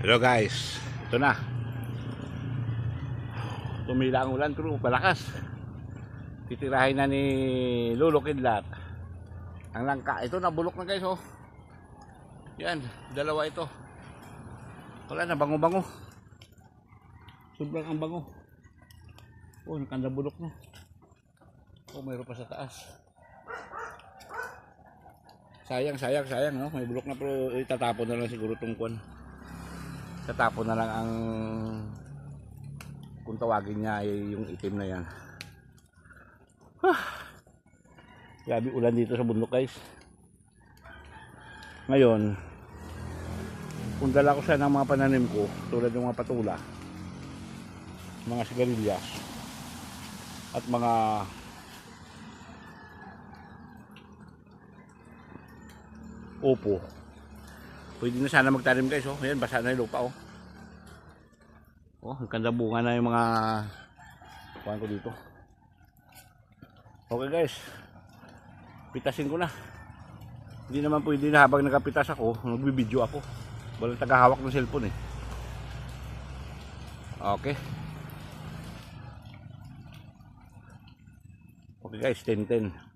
Hello guys, ito na. Tumila ang ulan pero palakas. Titirahin na ni Lolo Kidlat. Ang langka, ito nabulok na guys oh. Yan, dalawa ito. Wala na, bango-bango. Sobrang ang bango. Oh, nakandabulok na. Oh, mayroon pa sa taas. Sayang, sayang, sayang, no? May bulok na pero itatapon na lang siguro tong kwan. Tatapon na lang ang kung tawagin niya ay yung itim na yan. Ah. Grabe ulan dito sa bundok guys. Ngayon, kung dala ko sana ng mga pananim ko, tulad ng mga patula, mga sigarilyas, at mga opo. Pwede na sana magtanim guys, oh. Ayan, basa na yung lupa, oh. Oh, ang ganda bunga na yung mga kuhan ko dito. Okay guys. Pitasin ko na. Hindi naman pwede na habang nakapitas ako, nagbibideo ako. Walang tagahawak ng cellphone eh. Okay. Okay guys, 10-10.